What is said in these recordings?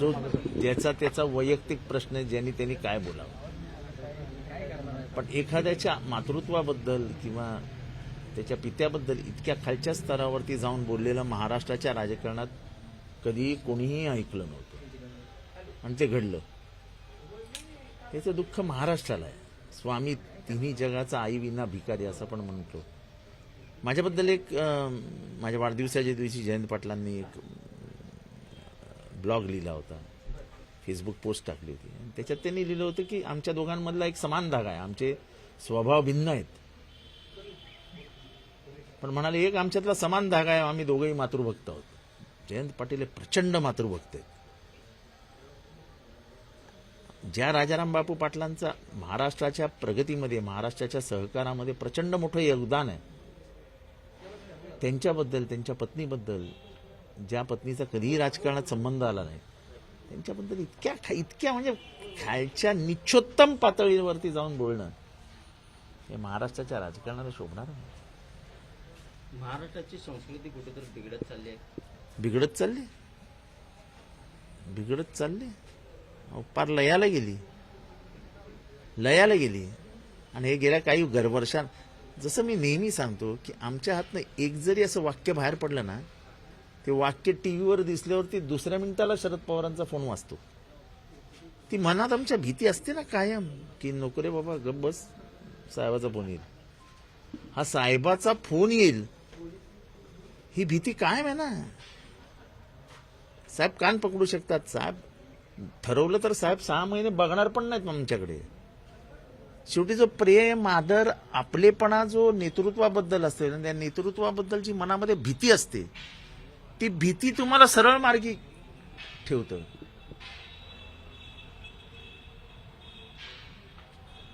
जो ज्याचा त्याचा वैयक्तिक प्रश्न आहे ज्यांनी त्यांनी काय बोलावं. पण एखाद्याच्या मातृत्वाबद्दल किंवा त्याच्या पित्याबद्दल इतक्या खालच्या स्तरावरती जाऊन बोललेलं महाराष्ट्राच्या राजकारणात कधी कोणीही ऐकलं नव्हतं. आणि ते घडलं. त्याचं दुःख महाराष्ट्राला आहे. स्वामी तिन्ही जगाचा आई विना भिकारी असं पण म्हणतो. माझ्याबद्दल एक माझ्या वाढदिवसाच्या दिवशी जयंत पाटलांनी एक ब्लॉग लिहिला होता. फेसबुक पोस्ट टाकली होती. आणि त्याच्यात त्यांनी लिहिलं होतं की आमच्या दोघांमधला एक समान धागा आहे. आमचे स्वभाव भिन्न आहेत. पण म्हणाले एक आमच्यातला समान धागा आहे आम्ही दोघंही मातृभक्त आहोत. जयंत पाटील हे प्रचंड मातृभक्त आहेत. ज्या राजाराम बापू पाटलांचा महाराष्ट्राच्या प्रगतीमध्ये महाराष्ट्राच्या सहकारामध्ये प्रचंड मोठं योगदान आहे त्यांच्याबद्दल त्यांच्या पत्नीबद्दल ज्या पत्नीचा कधीही राजकारणात संबंध आला नाही त्यांच्याबद्दल इतक्या इतक्या म्हणजे खालच्या निच्छोत्तम पातळीवरती जाऊन बोलणं हे महाराष्ट्राच्या राजकारणाला शोभणार नाही. महाराष्ट्राची संस्कृती कुठेतरी बिघडत चालली आहे? बिघडत चालले? बिघडत चालले? पार लयाला गेली. लयाला गेली. आणि हे गेल्या काही गर वर्षात जसं मी नेहमी सांगतो की आमच्या हातनं एक जरी असं वाक्य बाहेर पडलं ना ते वाक्य टीव्हीवर दिसल्यावरती दुसऱ्या मिनिटाला शरद पवारांचा फोन वाचतो. ती मनात आमच्या भीती असते ना कायम की नको रे बाबा गप बस साहेबाचा फोन येईल. हा साहेबाचा फोन येईल. ही भीती कायम आहे ना. साहेब कान पकडू शकतात. साहेब ठरवलं तर साहेब सहा महिने बघणार पण नाहीत आमच्याकडे. शेवटी जो प्रेम आदर आपलेपणा जो नेतृत्वाबद्दल असतो त्या नेतृत्वाबद्दलची मनामध्ये भीती असते. ती भीती तुम्हाला सरळ मार्गी ठेवतं.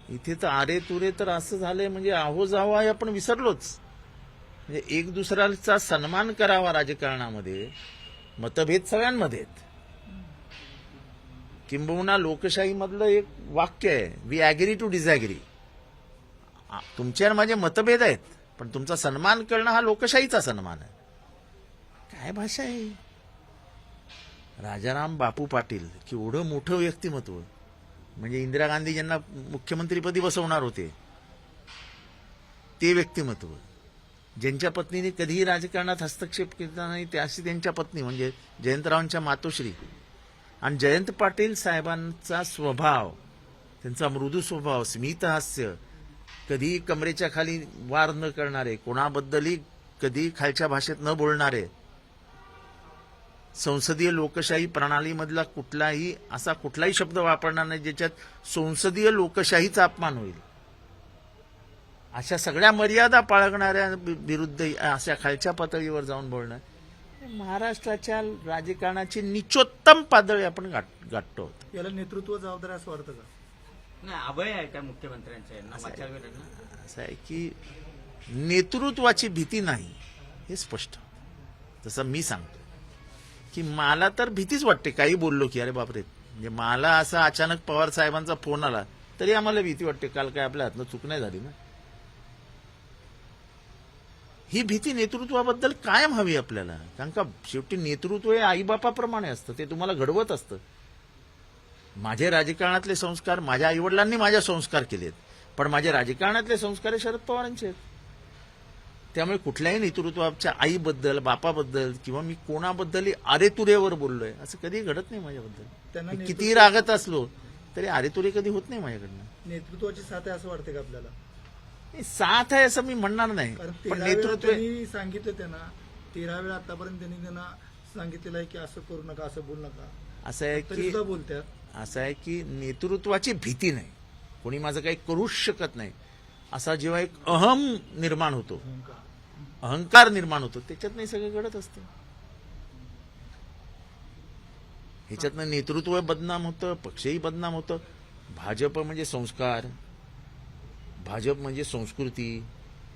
इथे तर आरे तुरे तर असं झालंय म्हणजे आहो जाहो हे आपण विसरलोच. म्हणजे एक दुसऱ्याचा सन्मान करावा राजकारणामध्ये मतभेद सगळ्यांमध्ये आहेत किंबहुना लोकशाहीमधलं एक वाक्य आहे वी ॲग्री टू डिझॅग्री तुमचे आणि माझे मतभेद आहेत पण तुमचा सन्मान करणं हा लोकशाहीचा सन्मान आहे. काय भाषा आहे? राजाराम बापू पाटील केवढं मोठं व्यक्तिमत्व. म्हणजे इंदिरा गांधी ज्यांना मुख्यमंत्रीपदी बसवणार होते ते व्यक्तिमत्व. ज्यांच्या पत्नीने कधीही राजकारणात हस्तक्षेप केला नाही ते अशी त्यांच्या पत्नी म्हणजे जयंतरावांच्या मातोश्री. आणि जयंत पाटील साहेबांचा स्वभाव त्यांचा मृदू स्वभाव स्मितहास्य कधीही कमरेच्या खाली वार न करणारे कोणाबद्दलही कधी खालच्या भाषेत न बोलणारे संसदीय लोकशाही प्रणालीमधला कुठलाही असा कुठलाही शब्द वापरणार नाही ज्याच्यात संसदीय लोकशाहीचा अपमान होईल. अशा सगळ्या मर्यादा बाळगणाऱ्या वि- विरुद्ध अशा खालच्या पातळीवर जाऊन बोलणं हे महाराष्ट्राच्या राजकारणाची निचोत्तम पातळी आपण गाठ- गाठतो. याला नेतृत्व जबाबदार आहे असं वाटतं का? नाही अभय आहे त्या मुख्यमंत्र्यांच्या असं आहे की नेतृत्वाची भीती नाही हे स्पष्ट. जसं मी सांगतो. की मला तर भीतीच वाटते. काही बोललो की अरे बापरे. म्हणजे मला असा अचानक पवार साहेबांचा फोन आला तरी आम्हाला भीती वाटते. काल काय आपल्या हातनं चूक नाही झाली ना. ही भीती नेतृत्वाबद्दल कायम हवी आपल्याला. कारण का शेवटी नेतृत्व हे आईबापाप्रमाणे असतं. ते तुम्हाला घडवत असतं. माझे राजकारणातले संस्कार माझ्या आईवडिलांनी माझ्या संस्कार केलेत. पण माझे राजकारणातले संस्कार हे शरद पवारांचे आहेत. त्यामुळे कुठल्याही नेतृत्वाच्या आईबद्दल बापाबद्दल किंवा मी कोणाबद्दल अरेतुरेवर बोललोय. असं कधी घडत नाही माझ्याबद्दल. मी नेतृत्व- कितीही रागत असलो तरी अरेतुरे कधी होत नाही माझ्याकडनं. नेतृत्वाची साथ आहे असं वाटतं का आपल्याला? साथ आहे असं मी म्हणणार नाही. पण नेतृत्व सांगितलं त्यांना. तेरा वेळा आतापर्यंत त्यांनी त्यांना सांगितलेलं आहे की असं करू नका असं बोलू नका. असं आहे की बोलतात असं आहे की नेतृत्वाची भीती नाही. कोणी माझं काही करूच शकत नाही. असा जेव्हा एक अहम निर्माण होतो. अहंकार निर्माण होतो त्याच्यातनं सगळं घडत असतं. ह्याच्यातनं नेतृत्व बदनाम होतं पक्षही बदनाम होतं. भाजप म्हणजे संस्कार भाजप म्हणजे संस्कृती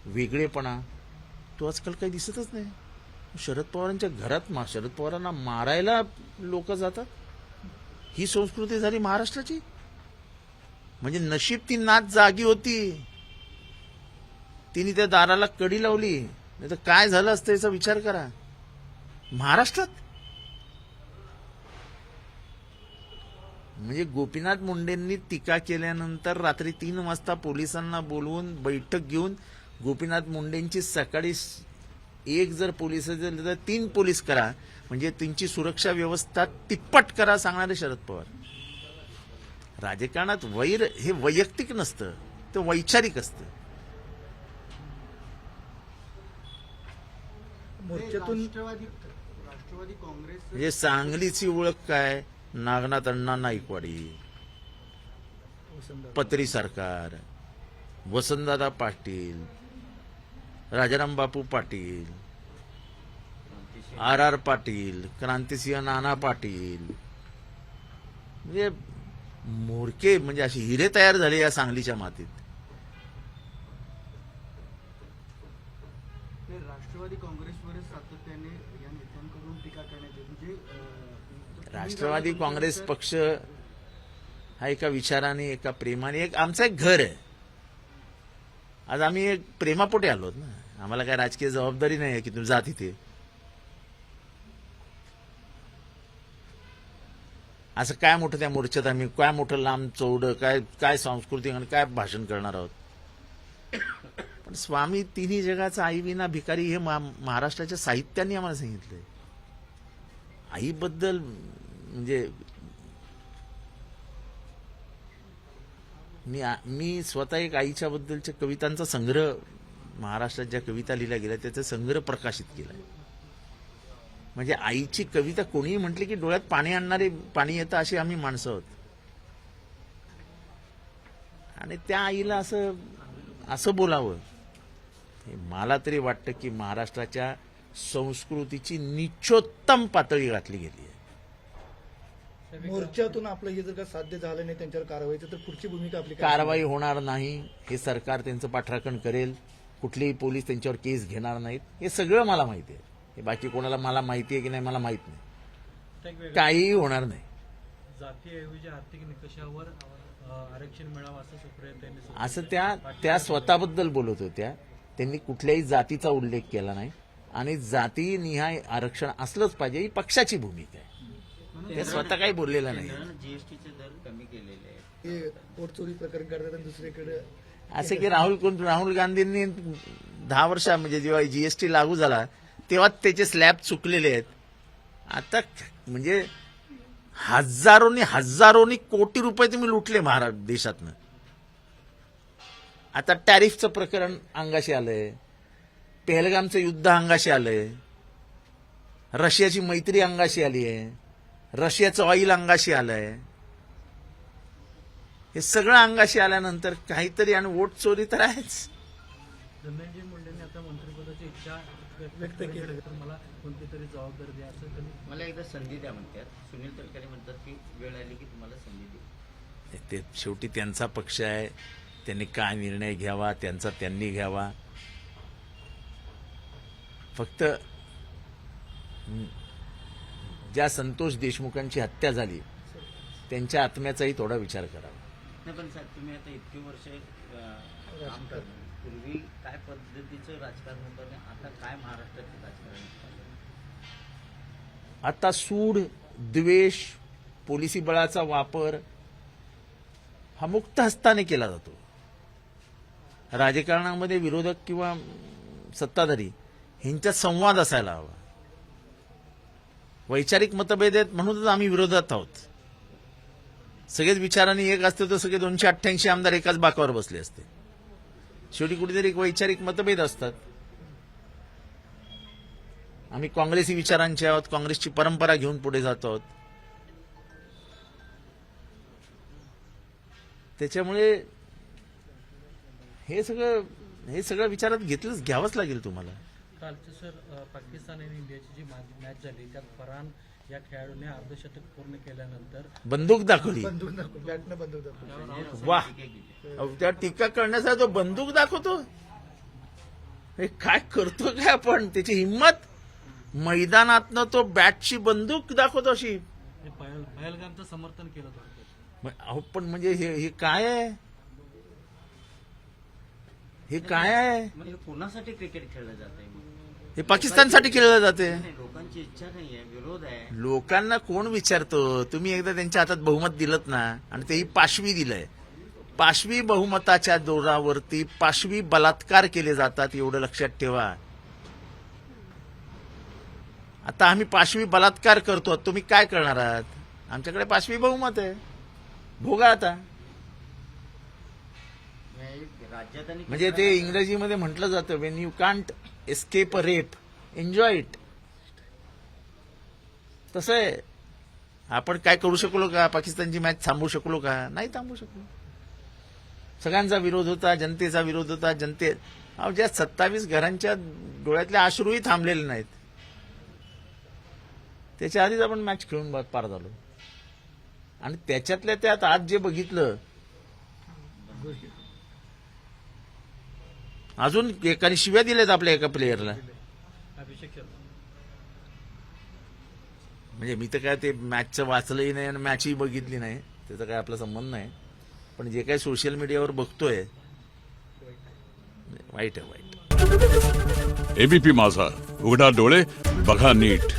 वेगळेपणा. तो आजकाल काही दिसतच नाही. शरद पवारांच्या घरात मा- शरद पवारांना मारायला लोक जातात. ही संस्कृती झाली महाराष्ट्राची. म्हणजे नशीब ती नाच जागी होती. तिने त्या दाराला कडी लावली. नाही तर काय झालं असतं याचा विचार करा. महाराष्ट्रात? म्हणजे गोपीनाथ मुंडेंनी टीका केल्यानंतर रात्री तीन वाजता पोलिसांना बोलवून बैठक घेऊन गोपीनाथ मुंडेंची सकाळी एक जर पोलीस दिले तर तीन पोलीस करा. म्हणजे त्यांची सुरक्षा व्यवस्था तिप्पट करा सांगणारे शरद पवार. राजकारणात वैर हे वैयक्तिक नसतं ते वैचारिक असतं. मोर्चातून राष्ट्रवादी राष्ट्रवादी काँग्रेस म्हणजे सांगलीची ओळख काय? नागनाथ अण्णा नाईकवाडी. पत्री सरकार. Vasantdada Patil. Rajaram Bapu Patil. R R Patil Krantisinh Nana Patil. म्हणजे मोरके म्हणजे असे हिरे तयार झाले या सांगलीच्या मातीत. राष्ट्रवादी काँग्रेसवरच सातत्याने या नेत्यांकडून टीका करण्यात येते म्हणजे राष्ट्रवादी काँग्रेस पक्ष हा एका विचाराने एका प्रेमाने एक आमचं एक घर आहे. आज आम्ही एक प्रेमापोटे आलोत ना. आम्हाला काय राजकीय जबाबदारी नाही आहे की तुम्ही जा तिथे असं काय मोठं त्या मोर्चात आम्ही काय मोठं लांब चौडं काय काय सांस्कृतिक आणि काय भाषण करणार आहोत? पण स्वामी तिन्ही जगाचा आई विना भिकारी हे मा- महाराष्ट्राच्या साहित्याने आम्हाला सांगितलंय. आईबद्दल म्हणजे मी मी स्वतः एक आईच्या बद्दलच्या कवितांचा संग्रह महाराष्ट्रात ज्या कविता लिहिल्या गेल्या त्याचा संग्रह प्रकाशित केलाय. म्हणजे आईची कविता कोणीही म्हटली की डोळ्यात पाणी आणणारे पाणी येतं अशी आम्ही माणसं आहोत. आणि त्या आईला असं असं बोलावं. मला तरी वाटतं की महाराष्ट्राच्या संस्कृतीची निचोत्तम पातळी गाठली गेली आहे. मोर्चातून आपलं हे जर का साध्य झालं नाही त्यांच्यावर कारवाईचं तर पुढची भूमिका आपली कारवाई होणार नाही. हे सरकार त्यांचं पाठराखण करेल. कुठलेही पोलीस त्यांच्यावर केस घेणार नाहीत. हे सगळं मला माहिती आहे. हे बाकी कोणाला मला माहिती आहे की नाही मला माहीत नाही. काहीही होणार नाही. जातीऐवजी आर्थिक निकषावर आरक्षण मिळावं असं सुप्रिया त्यांनी असं त्या त्या स्वतःबद्दल बोलत होत्या. त्यांनी कुठल्याही जातीचा उल्लेख केला नाही. आणि जाती निहाय आरक्षण असलंच पाहिजे ही पक्षाची भूमिका आहे. ते स्वतः काही बोललेलं नाही. जीएसटीचे दर कमी केलेले आहेत. हे पोट चोरी प्रकरण करतात आणि दुसरीकडे असं की राहुल कोण राहुल गांधींनी दहा वर्षा म्हणजे जेव्हा जीएसटी लागू झाला तेव्हा त्याचे स्लॅब चुकलेले आहेत. आता म्हणजे हजारोनी हजारोनी कोटी रुपये तुम्ही लुटले महाराष्ट्र देशातनं. आता टॅरिफचं प्रकरण अंगाशी आलंय. पेहलगामचं युद्ध अंगाशी आलंय. रशियाची मैत्री अंगाशी आली आहे रशियाचं ऑइल अंगाशी आलंय. हे सगळं अंगाशी आल्यानंतर काहीतरी आणि वोट चोरी तर आहेच. धनंजय मुंडेंनी आता मंत्रिपदाची इच्छा व्यक्त केली. तर मला कोणती तरी जबाबदारी द्या असं मला एकदा संधी द्या म्हणतात. सुनील तटकरे म्हणतात की वेळ आली की तुम्हाला संधी देऊ. ते शेवटी त्यांचा पक्ष आहे. त्यांनी काय निर्णय घ्यावा त्यांचा त्यांनी घ्यावा. फक्त ज्या संतोष देशमुखांची हत्या झाली त्यांच्या आत्म्याचाही थोडा विचार करावा. नाही पण साहेब तुम्ही आता इतकी वर्ष अं, काम करता पूर्वी काय पद्धतीचं राजकारण होतं आता काय महाराष्ट्राचं राजकारण? आता सूड द्वेष पोलिसी बळाचा वापर हा मुक्त हस्ताने केला जातो. राजकारणामध्ये विरोधक किंवा सत्ताधारी ह्यांच्यात संवाद असायला हवा. वैचारिक मतभेद आहेत म्हणूनच आम्ही विरोधात आहोत. सगळेच विचारांनी एक असते तर सगळे दोनशे अठ्ठ्याऐंशी आमदार एकाच बाकावर बसले असते. शेवटी कुठेतरी एक वैचारिक मतभेद असतात. आम्ही काँग्रेसी विचारांचे आहोत काँग्रेसची परंपरा घेऊन पुढे जातो आहोत. त्याच्यामुळे हे सगळं हे सगळं विचारात घेतलंच घ्यावंच लागेल तुम्हाला. कालचं सर पाकिस्तान आणि इंडियाची जी मॅच झाली त्यात फरहान या खेळाडूने अर्धशतक पूर्ण केल्यानंतर बंदूक दाखवली. बंदूक बॅटनं बंदूक वा त्या टीका करण्याचा तो बंदूक दाखवतो हे काय करतो काय आपण? त्याची हिंमत? मैदानातनं तो बॅटची बंदूक दाखवतो अशी. पहल पहलगामचं समर्थन केलं अहो पण म्हणजे हे हे काय आहे? हे काय आहे? हे कोणासाठी क्रिकेट खेळलं जात आहे हे पाकिस्तानसाठी केलं जाते नाही, लोकांची इच्छा नाही आहे विरोध आहे. लोकांना कोण विचारतो? तुम्ही एकदा त्यांच्या हातात बहुमत दिलं ना आणि तेही पाशवी दिलंय. पाशवी बहुमताच्या जोरावरती पाशवी बलात्कार केले जातात एवढं लक्षात ठेवा. आता आम्ही पाशवी बलात्कार करतो तुम्ही काय करणार आहात? आमच्याकडे पाशवी बहुमत आहे. भोगा आता. म्हणजे राज्यात म्हणजे ते इंग्रजीमध्ये म्हटलं जातं when you can't escape a rape enjoy it तसं आहे. आपण काय करू शकलो का? पाकिस्तानची मॅच थांबवू शकलो का? नाही थांबवू शकलो. सगळ्यांचा विरोध होता जनतेचा विरोध होता जनते ज्या सत्तावीस घरांच्या डोळ्यातले अश्रूही थांबलेले नाहीत. त्याच्या आधीच आपण मॅच खेळून पार झालो. आणि त्याच्यातल्या त्यात आज जे बघितलं अजून एकाने शिव्या दिल्यात आपल्या एका प्लेयरला अभिषेक शर्मा म्हणजे मी तर काय ते मॅचचं वाचलंही नाही आणि मॅचही बघितली नाही. त्याचा काय आपला संबंध नाही. पण जे काही सोशल मीडियावर बघतोय वाईट आहे वाईट. एबीपी माझा. उघडा डोळे बघा नीट.